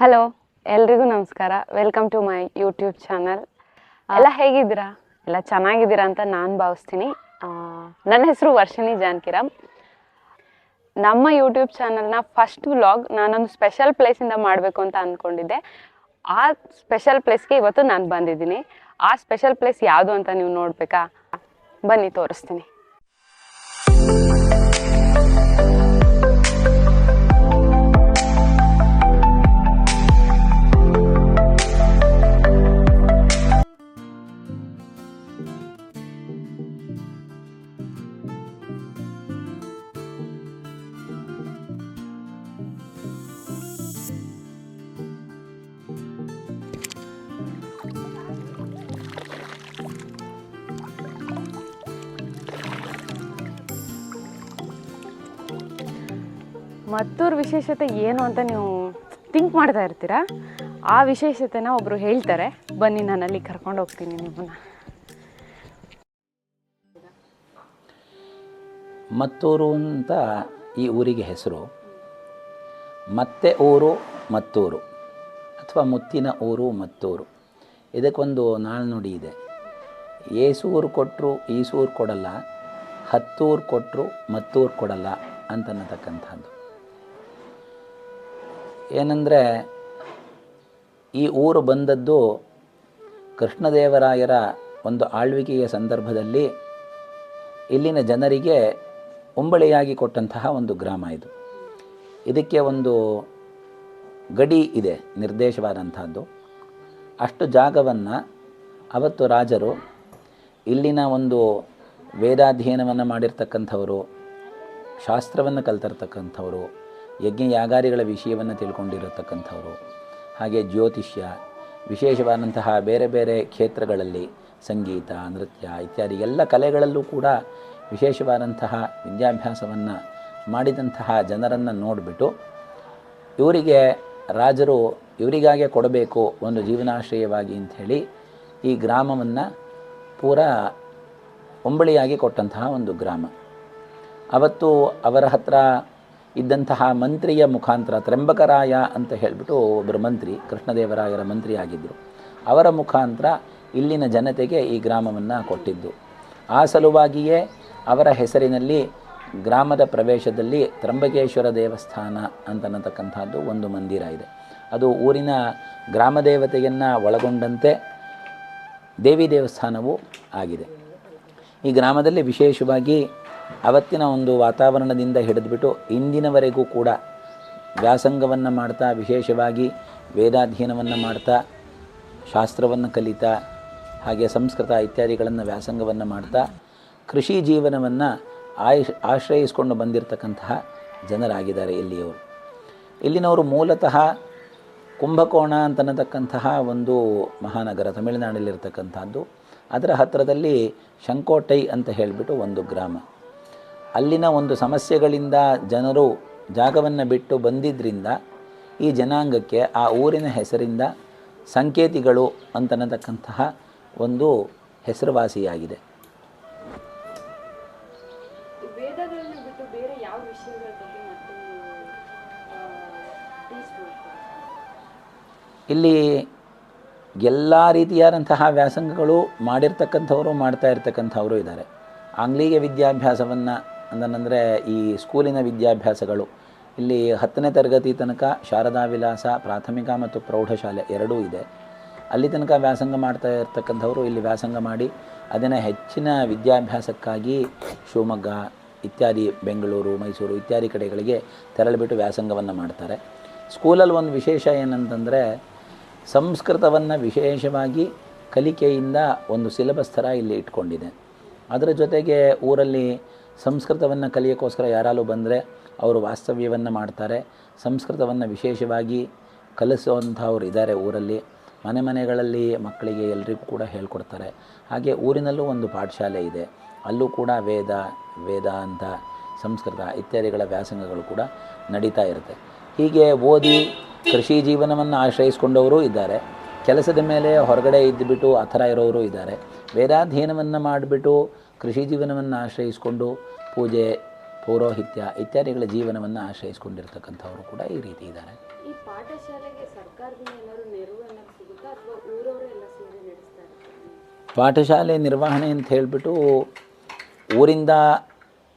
Hello ಎಲ್ರಿಗೂ ನಮಸ್ಕಾರ. Welcome to my YouTube channel ಎಲ್ಲ ಹೇಗಿದ್ದೀರಾ? ಎಲ್ಲ ಚೆನ್ನಾಗಿದ್ದೀರಾ ಅಂತ ನಾನು ಭಾವಿಸ್ತೀನಿ. ನನ್ನ ಹೆಸರು ವರ್ಷಿಣಿ ಜಾನಕಿರಾಮ್. ನಮ್ಮ ಯೂಟ್ಯೂಬ್ ಚಾನಲ್ನ ಫಸ್ಟ್ ವ್ಲಾಗ್ ನಾನೊಂದು ಸ್ಪೆಷಲ್ ಪ್ಲೇಸಿಂದ ಮಾಡಬೇಕು ಅಂತ ಅಂದ್ಕೊಂಡಿದ್ದೆ ಆ ಸ್ಪೆಷಲ್ ಪ್ಲೇಸ್ಗೆ ಇವತ್ತು ನಾನು ಬಂದಿದ್ದೀನಿ. ಆ ಸ್ಪೆಷಲ್ ಪ್ಲೇಸ್ ಯಾವುದು ಅಂತ ನೀವು ನೋಡಬೇಕಾ? ಬನ್ನಿ, ತೋರಿಸ್ತೀನಿ. ಮತ್ತೂರು ವಿಶೇಷತೆ ಏನು ಅಂತ ನೀವು ಥಿಂಕ್ ಮಾಡ್ತಾ ಇರ್ತೀರಾ? ಆ ವಿಶೇಷತೆನ ಒಬ್ಬರು ಹೇಳ್ತಾರೆ. ಬನ್ನಿ ನಾನು ಅಲ್ಲಿ ಕರ್ಕೊಂಡು ಹೋಗ್ತೀನಿ ನಿಮ್ಮನ್ನ. ಮತ್ತೂರು ಅಂತ ಈ ಊರಿಗೆ ಹೆಸರು. ಮತ್ತೆ ಊರು, ಮತ್ತೂರು. ಅಥವಾ ಮುತ್ತಿನ ಊರು, ಮತ್ತೂರು. ಇದಕ್ಕೊಂದು ನಾಳ್ನುಡಿ ಇದೆ. ಏಸೂರು ಕೊಟ್ಟರು ಈಸೂರು ಕೊಡಲ್ಲ, ಹತ್ತೂರು ಕೊಟ್ಟರು ಮತ್ತೂರು ಕೊಡಲ್ಲ ಅಂತನ್ನತಕ್ಕಂಥದ್ದು. ಏನಂದರೆ, ಈ ಊರು ಬಂದದ್ದು ಕೃಷ್ಣದೇವರಾಯರ ಒಂದು ಆಳ್ವಿಕೆಯ ಸಂದರ್ಭದಲ್ಲಿ ಇಲ್ಲಿನ ಜನರಿಗೆ ಉಂಬಳಿಯಾಗಿ ಕೊಟ್ಟಂತಹ ಒಂದು ಗ್ರಾಮ ಇದು. ಇದಕ್ಕೆ ಒಂದು ಗಡಿ ಇದೆ, ನಿರ್ದೇಶವಾದಂಥದ್ದು. ಅಷ್ಟು ಜಾಗವನ್ನು ಅವತ್ತು ರಾಜರು ಇಲ್ಲಿನ ಒಂದು ವೇದಾಧ್ಯಯನವನ್ನು ಮಾಡಿರ್ತಕ್ಕಂಥವರು, ಶಾಸ್ತ್ರವನ್ನು ಕಲ್ತಿರ್ತಕ್ಕಂಥವರು ಯಜ್ಞ ಯಾಗಾರಿಗಳ ವಿಷಯವನ್ನು ತಿಳ್ಕೊಂಡಿರತಕ್ಕಂಥವರು. ಹಾಗೆ ಜ್ಯೋತಿಷ್ಯ, ವಿಶೇಷವಾದಂತಹ ಬೇರೆ ಬೇರೆ ಕ್ಷೇತ್ರಗಳಲ್ಲಿ ಸಂಗೀತ, ನೃತ್ಯ ಇತ್ಯಾದಿ ಎಲ್ಲ ಕಲೆಗಳಲ್ಲೂ ಕೂಡ ವಿಶೇಷವಾದಂತಹ ವಿದ್ಯಾಭ್ಯಾಸವನ್ನು ಮಾಡಿದಂತಹ ಜನರನ್ನು ನೋಡಿಬಿಟ್ಟು ಇವರಿಗೆ ರಾಜರು ಇವರಿಗಾಗೆ ಕೊಡಬೇಕು ಒಂದು ಜೀವನಾಶ್ರಯವಾಗಿ ಅಂಥೇಳಿ ಈ ಗ್ರಾಮವನ್ನು ಪೂರಾ ಒಂಬಳಿಯಾಗಿ ಕೊಟ್ಟಂತಹ ಒಂದು ಗ್ರಾಮ. ಅವತ್ತು ಅವರ ಹತ್ರ ಇದ್ದಂತಹ ಮಂತ್ರಿಯ ಮುಖಾಂತರ ತ್ರಂಬಕರಾಯ ಅಂತ ಹೇಳಿಬಿಟ್ಟು ಒಬ್ಬರು ಮಂತ್ರಿ, ಕೃಷ್ಣದೇವರಾಯರ ಮಂತ್ರಿ ಆಗಿದ್ದರು ಅವರ ಮುಖಾಂತರ ಇಲ್ಲಿನ ಜನತೆಗೆ ಈ ಗ್ರಾಮವನ್ನು ಕೊಟ್ಟಿದ್ದು. ಆ ಸಲುವಾಗಿಯೇ ಅವರ ಹೆಸರಿನಲ್ಲಿ ಗ್ರಾಮದ ಪ್ರವೇಶದಲ್ಲಿ ತ್ರಂಬಕೇಶ್ವರ ದೇವಸ್ಥಾನ ಅಂತನ್ನತಕ್ಕಂಥದ್ದು ಒಂದು ಮಂದಿರ ಇದೆ. ಅದು ಊರಿನ ಗ್ರಾಮ ದೇವತೆಯನ್ನು ಒಳಗೊಂಡಂತೆ ದೇವಿ ದೇವಸ್ಥಾನವೂ ಆಗಿದೆ. ಈ ಗ್ರಾಮದಲ್ಲಿ ವಿಶೇಷವಾಗಿ ಅವತ್ತಿನ ಒಂದು ವಾತಾವರಣದಿಂದ ಹಿಡಿದುಬಿಟ್ಟು ಇಂದಿನವರೆಗೂ ಕೂಡ ವ್ಯಾಸಂಗವನ್ನು ಮಾಡ್ತಾ, ವಿಶೇಷವಾಗಿ ವೇದಾಧ್ಯಯನವನ್ನು ಮಾಡ್ತಾ, ಶಾಸ್ತ್ರವನ್ನು ಕಲಿತಾ, ಹಾಗೆ ಸಂಸ್ಕೃತ ಇತ್ಯಾದಿಗಳನ್ನು ವ್ಯಾಸಂಗವನ್ನು ಮಾಡ್ತಾ, ಕೃಷಿ ಜೀವನವನ್ನು ಆಯುಷ್ ಆಶ್ರಯಿಸಿಕೊಂಡು ಬಂದಿರತಕ್ಕಂತಹ ಜನರಾಗಿದ್ದಾರೆ ಇಲ್ಲಿಯವರು. ಇಲ್ಲಿನವರು ಮೂಲತಃ ಕುಂಭಕೋಣ ಅಂತನ್ನತಕ್ಕಂತಹ ಒಂದು ಮಹಾನಗರ, ತಮಿಳುನಾಡಲ್ಲಿರ್ತಕ್ಕಂಥದ್ದು. ಅದರ ಹತ್ತಿರದಲ್ಲಿ ಶಂಕೋಟೈ ಅಂತ ಹೇಳಿಬಿಟ್ಟು ಒಂದು ಗ್ರಾಮ. ಅಲ್ಲಿನ ಒಂದು ಸಮಸ್ಯೆಗಳಿಂದ ಜನರು ಜಾಗವನ್ನು ಬಿಟ್ಟು ಬಂದಿದ್ದರಿಂದ ಈ ಜನಾಂಗಕ್ಕೆ ಆ ಊರಿನ ಹೆಸರಿಂದ ಸಂಕೇತಿಗಳು ಅಂತನ್ನತಕ್ಕಂತಹ ಒಂದು ಹೆಸರುವಾಸಿಯಾಗಿದೆ. ಇಲ್ಲಿ ಎಲ್ಲ ರೀತಿಯಾದಂತಹ ವ್ಯಾಸಂಗಗಳು ಮಾಡಿರ್ತಕ್ಕಂಥವರು ಮಾಡ್ತಾ ಇರ್ತಕ್ಕಂಥವರು ಇದ್ದಾರೆ. ಆಂಗ್ಲೀಯ ವಿದ್ಯಾಭ್ಯಾಸವನ್ನು ಅಂತಂದರೆ ಈ ಸ್ಕೂಲಿನ ವಿದ್ಯಾಭ್ಯಾಸಗಳು. ಇಲ್ಲಿ ಹತ್ತನೇ ತರಗತಿ ತನಕ ಶಾರದಾ ವಿಲಾಸ ಪ್ರಾಥಮಿಕ ಮತ್ತು ಪ್ರೌಢಶಾಲೆ ಎರಡೂ ಇದೆ. ಅಲ್ಲಿ ತನಕ ವ್ಯಾಸಂಗ ಮಾಡ್ತಾ ಇರ್ತಕ್ಕಂಥವರು ಇಲ್ಲಿ ವ್ಯಾಸಂಗ ಮಾಡಿ, ಅದನ್ನು ಹೆಚ್ಚಿನ ವಿದ್ಯಾಭ್ಯಾಸಕ್ಕಾಗಿ ಶಿವಮೊಗ್ಗ, ಇತ್ಯಾದಿ ಬೆಂಗಳೂರು, ಮೈಸೂರು ಇತ್ಯಾದಿ ಕಡೆಗಳಿಗೆ ತೆರಳಿಬಿಟ್ಟು ವ್ಯಾಸಂಗವನ್ನು ಮಾಡ್ತಾರೆ. ಸ್ಕೂಲಲ್ಲಿ ಒಂದು ವಿಶೇಷ ಏನಂತಂದರೆ, ಸಂಸ್ಕೃತವನ್ನು ವಿಶೇಷವಾಗಿ ಕಲಿಕೆಯಿಂದ ಒಂದು ಸಿಲೆಬಸ್ ಥರ ಇಲ್ಲಿ ಇಟ್ಕೊಂಡಿದೆ. ಅದರ ಜೊತೆಗೆ ಊರಲ್ಲಿ ಸಂಸ್ಕೃತವನ್ನು ಕಲಿಯೋಕ್ಕೋಸ್ಕರ ಯಾರಾದರೂ ಬಂದರೆ ಅವರು ವಾಸ್ತವ್ಯವನ್ನು ಮಾಡ್ತಾರೆ. ಸಂಸ್ಕೃತವನ್ನು ವಿಶೇಷವಾಗಿ ಕಲಿಸುವಂಥವ್ರು ಇದ್ದಾರೆ ಊರಲ್ಲಿ. ಮನೆ ಮನೆಗಳಲ್ಲಿ ಮಕ್ಕಳಿಗೆ ಎಲ್ರಿಗೂ ಕೂಡ ಹೇಳ್ಕೊಡ್ತಾರೆ. ಹಾಗೆ ಊರಿನಲ್ಲೂ ಒಂದು ಪಾಠಶಾಲೆ ಇದೆ. ಅಲ್ಲೂ ಕೂಡ ವೇದ ವೇದಾಂತ ಸಂಸ್ಕೃತ ಇತ್ಯಾದಿಗಳ ವ್ಯಾಸಂಗಗಳು ಕೂಡ ನಡೀತಾ ಇರುತ್ತೆ. ಹೀಗೆ ಓದಿ ಕೃಷಿ ಜೀವನವನ್ನು ಆಶ್ರಯಿಸಿಕೊಂಡವರು ಇದ್ದಾರೆ. ಕೆಲಸದ ಮೇಲೆ ಹೊರಗಡೆ ಇದ್ದುಬಿಟ್ಟು ಆ ಥರ ಇರೋರು ಇದ್ದಾರೆ. ವೇದಾಧ್ಯಯನವನ್ನು ಮಾಡಿಬಿಟ್ಟು ಕೃಷಿ ಜೀವನವನ್ನು ಆಶ್ರಯಿಸಿಕೊಂಡು ಪೂಜೆ ಪೌರೋಹಿತ್ಯ ಇತ್ಯಾದಿಗಳ ಜೀವನವನ್ನು ಆಶ್ರಯಿಸ್ಕೊಂಡಿರ್ತಕ್ಕಂಥವರು ಕೂಡ ಈ ರೀತಿ ಇದ್ದಾರೆ. ಪಾಠಶಾಲೆ ನಿರ್ವಹಣೆ ಅಂತ ಹೇಳಿಬಿಟ್ಟು ಊರಿಂದ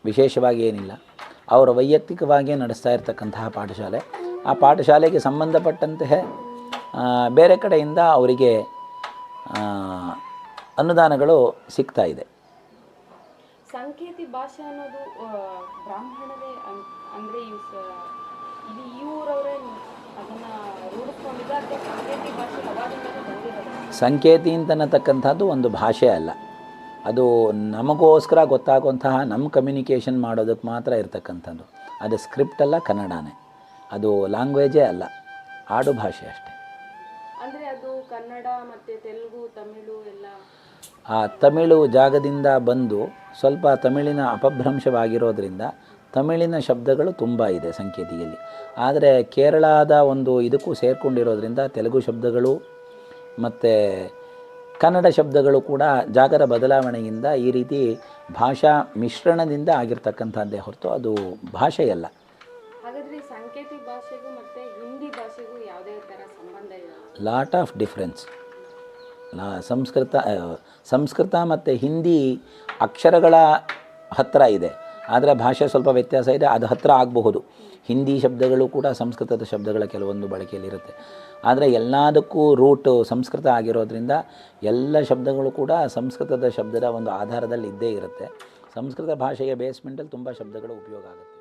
ವಿಶೇಷವಾಗಿ ಏನಿಲ್ಲ ಅವರ ವೈಯಕ್ತಿಕವಾಗಿ ನಡೆಸ್ತಾ ಇರತಕ್ಕಂತಹ ಪಾಠಶಾಲೆ. ಆ ಪಾಠಶಾಲೆಗೆ ಸಂಬಂಧಪಟ್ಟಂತಹ ಬೇರೆ ಕಡೆಯಿಂದ ಅವರಿಗೆ ಅನುದಾನಗಳು ಸಿಗ್ತಾ ಇದೆ. ಸಂಕೇತಿ ಭಾಷೆ ಅನ್ನೋದು ಬ್ರಾಹ್ಮಣರೇ ಅಂದ್ರೆ ಇವ್ ಸ- ಇದು ಈ ಊರವರೇ ಅದನ್ನ ರೂಢಿಸ್ಕೊಂಡಿದ್ದ ಅಥವಾ ಸಂಕೇತಿ ಭಾಷೆ ಸಂಕೇತಿ ಬಂದಿರೋದು. ಸಂಕೇತಿ ಅಂತನ್ನತಕ್ಕಂಥದ್ದು ಒಂದು ಭಾಷೆ ಅಲ್ಲ. ಅದು ನಮಗೋಸ್ಕರ ಗೊತ್ತಾಗುವಂತಹ ನಮ್ಮ ಕಮ್ಯುನಿಕೇಷನ್ ಮಾಡೋದಕ್ಕೆ ಮಾತ್ರ ಇರತಕ್ಕಂಥದ್ದು. ಅದು ಸ್ಕ್ರಿಪ್ಟ್ ಅಲ್ಲ, ಕನ್ನಡನೇ. ಅದು ಲ್ಯಾಂಗ್ವೇಜೇ ಅಲ್ಲ. ಆಡು ಭಾಷೆ ಅಷ್ಟೇ. ಕನ್ನಡ ಮತ್ತೆ ತೆಲುಗು, ತಮಿಳು ಎಲ್ಲ. ಆ ತಮಿಳು ಜಾಗದಿಂದ ಬಂದು ಸ್ವಲ್ಪ ತಮಿಳಿನ ಅಪಭ್ರಂಶವಾಗಿರೋದ್ರಿಂದ ತಮಿಳಿನ ಶಬ್ದಗಳು ತುಂಬ ಇದೆ ಸಂಕೇತಿಯಲ್ಲಿ. ಆದರೆ ಕೇರಳದ ಒಂದು ಇದಕ್ಕೂ ಸೇರಿಕೊಂಡಿರೋದ್ರಿಂದ ತೆಲುಗು ಶಬ್ದಗಳು ಮತ್ತು ಕನ್ನಡ ಶಬ್ದಗಳು ಕೂಡ ಜಾಗರ ಬದಲಾವಣೆಯಿಂದ ಈ ರೀತಿ ಭಾಷಾ ಮಿಶ್ರಣದಿಂದ ಆಗಿರ್ತಕ್ಕಂಥದ್ದೇ ಹೊರತು ಅದು ಭಾಷೆಯಲ್ಲ. ಲಾಟ್ ಆಫ್ ಡಿಫ್ರೆನ್ಸ್ ನಾ ಸಂಸ್ಕೃತ ಸಂಸ್ಕೃತ ಮತ್ತು ಹಿಂದಿ ಅಕ್ಷರಗಳ ಹತ್ತಿರ ಇದೆ. ಆದರೆ ಭಾಷೆ ಸ್ವಲ್ಪ ವ್ಯತ್ಯಾಸ ಇದೆ, ಅದು ಹತ್ತಿರ ಆಗಬಹುದು. ಹಿಂದಿ ಶಬ್ದಗಳು ಕೂಡ ಸಂಸ್ಕೃತದ ಶಬ್ದಗಳ ಕೆಲವೊಂದು ಬಳಕೆಯಲ್ಲಿರುತ್ತೆ. ಆದರೆ ಎಲ್ಲದಕ್ಕೂ ರೂಟ್ ಸಂಸ್ಕೃತ ಆಗಿರೋದ್ರಿಂದ ಎಲ್ಲ ಶಬ್ದಗಳು ಕೂಡ ಸಂಸ್ಕೃತದ ಶಬ್ದದ ಒಂದು ಆಧಾರದಲ್ಲಿ ಇದ್ದೇ ಇರುತ್ತೆ. ಸಂಸ್ಕೃತ ಭಾಷೆಯ ಬೇಸ್ಮೆಂಟಲ್ಲಿ ತುಂಬ ಶಬ್ದಗಳು ಉಪಯೋಗ ಆಗುತ್ತೆ.